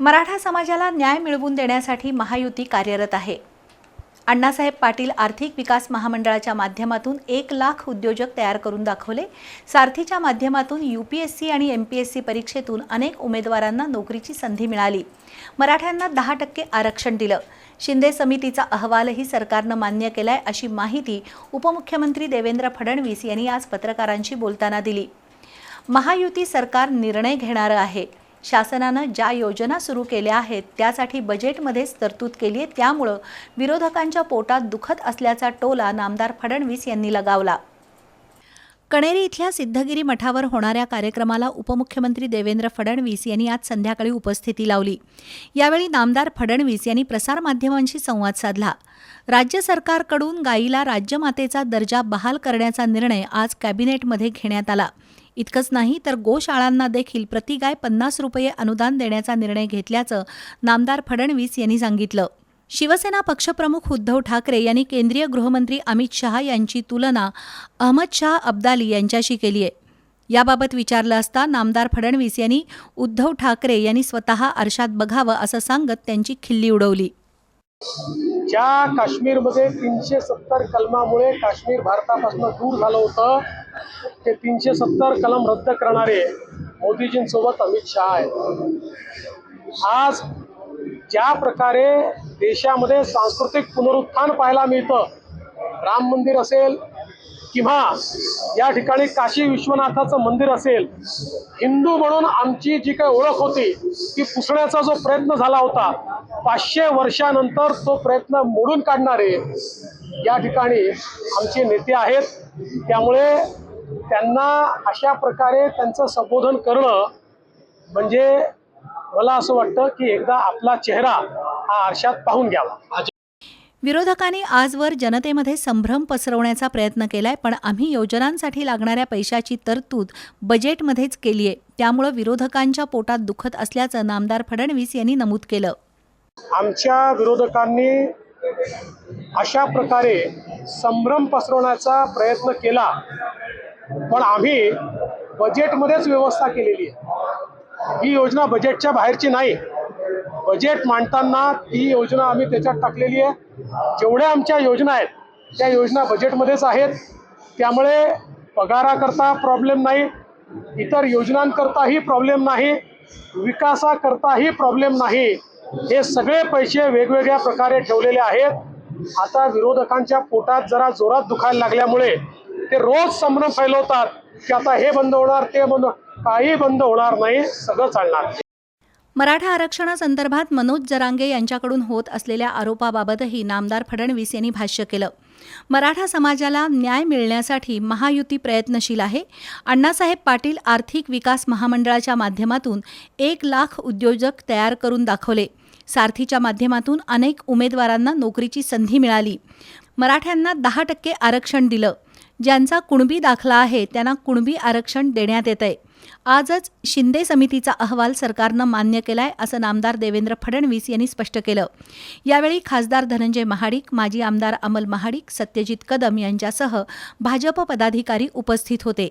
मराठा समाजाला न्याय मिळवून देण्यासाठी महायुती कार्यरत आहे. अण्णासाहेब पाटील आर्थिक विकास महामंडळाच्या माध्यमातून एक लाख उद्योजक तयार करून दाखवले. सारथीच्या माध्यमातून यू पी एस सी आणि एम पी एस सी परीक्षेतून अनेक उमेदवारांना नोकरीची संधी मिळाली. मराठ्यांना दहा टक्के आरक्षण दिलं. शिंदे समितीचा अहवालही सरकारनं मान्य केलाय अशी माहिती उपमुख्यमंत्री देवेंद्र फडणवीस यांनी आज पत्रकारांशी बोलताना दिली. महायुती सरकार निर्णय घेणारं आहे. शासनानं ज्या योजना सुरू केल्या आहेत त्यासाठी बजेटमध्येच तरतूद केली आहे. त्यामुळं विरोधकांच्या पोटात दुखत असल्याचा टोला नामदार फडणवीस यांनी लगावला. कणेरी इथल्या सिद्धगिरी मठावर होणाऱ्या कार्यक्रमाला उपमुख्यमंत्री देवेंद्र फडणवीस यांनी आज संध्याकाळी उपस्थिती लावली. यावेळी नामदार फडणवीस यांनी प्रसारमाध्यमांशी संवाद साधला. राज्य सरकारकडून गायीला राज्यमातेचा दर्जा बहाल करण्याचा निर्णय आज कॅबिनेटमध्ये घेण्यात आला. इतकंच नाही तर गोशाळांना देखील प्रतिगाय पन्नास रुपये अनुदान देण्याचा निर्णय घेतल्याचं नामदार फडणवीस यांनी सांगितलं. शिवसेना पक्षप्रमुख उद्धव ठाकरे यांनी केंद्रीय गृहमंत्री अमित शहा यांची तुलना अहमद शाह अब्दाली यांच्याशी केली आहे. याबाबत विचारलं असता नामदार फडणवीस यांनी उद्धव ठाकरे यांनी स्वतः आरशात बघावं असं सांगत त्यांची खिल्ली उडवली. ज्या काश्मीरमध्ये तीनशे सत्तर कलमामुळे काश्मीर भारतापासून दूर झालं होतं ते तीनशे सत्तर कलम रद्द करणारे मोदीजींसोबत अमित शहा आहेत. आज ज्या प्रकारे देशामध्ये सांस्कृतिक पुनरुत्थान पाहायला मिळतं राम मंदिर असेल किंवा या ठिकाणी काशी विश्वनाथाचं मंदिर असेल हिंदू म्हणून आमची जी काही ओळख होती ती पुसण्याचा जो प्रयत्न झाला होता पाचशे वर्षानंतर तो प्रयत्न मोडून काढणारे या ठिकाणी आमचे नेते आहेत. त्यामुळे त्यांना अशा प्रकारे त्यांचं संबोधन करणं म्हणजे मला असं वाटतं की एकदा आपला चेहरा हा आरशात पाहून घ्यावा. विरोधकांनी आजवर जनतेमध्ये संभ्रम पसरवण्याचा प्रयत्न केलाय पण आम्ही योजनांसाठी लागणाऱ्या पैशाची तरतूद बजेटमध्येच केली आहे. त्यामुळं विरोधकांच्या पोटात दुखत असल्याचं नामदार फडणवीस यांनी नमूद केलं. आमच्या विरोधकांनी अशा प्रकारे संभ्रम पसरवण्याचा प्रयत्न केला पण आम्ही बजेटमध्येच व्यवस्था केलेली आहे. ही योजना बजेटच्या बाहेरची नाही. बजेट मांडताना ती योजना आम्ही त्याच्यात टाकलेली आहे. जेवढ्या आमच्या योजना आहेत त्या योजना बजेटमध्येच आहेत. त्यामुळे पगाराकरता प्रॉब्लेम नाही. इतर योजनांकरताही प्रॉब्लेम नाही. विकासाकरताही प्रॉब्लेम नाही. हे सगळे पैसे वेगवेगळ्या प्रकारे ठेवलेले आहेत. आता विरोधकांच्या पोटात जरा जोरात दुखायला लागल्यामुळे ते रोज संभ्रम फैलवतात की आता हे बंद होणार ते बंद काही बंद होणार नाही सगळं चालणार. मराठा आरक्षणासंदर्भात मनोज जरांगे यांच्याकडून होत असलेल्या आरोपाबाबतही नामदार फडणवीस यांनी भाष्य केलं. मराठा समाजाला न्याय मिळण्यासाठी महायुती प्रयत्नशील आहे. अण्णासाहेब पाटील आर्थिक विकास महामंडळाच्या माध्यमातून एक लाख उद्योजक तयार करून दाखवले. सारथीच्या माध्यमातून अनेक उमेदवारांना नोकरीची संधी मिळाली. मराठ्यांना दहा टक्के आरक्षण दिलं. ज्यांचा कुणबी दाखला आहे त्यांना कुणबी आरक्षण देण्यात येत आहे आजच शिंदे समितीचा अहवाल सरकारनं मान्य केलाय असं नामदार देवेंद्र फडणवीस यांनी स्पष्ट केलं. यावेळी खासदार धनंजय महाडिक माजी आमदार अमल महाडिक सत्यजित कदम यांच्यासह भाजप पदाधिकारी उपस्थित होते.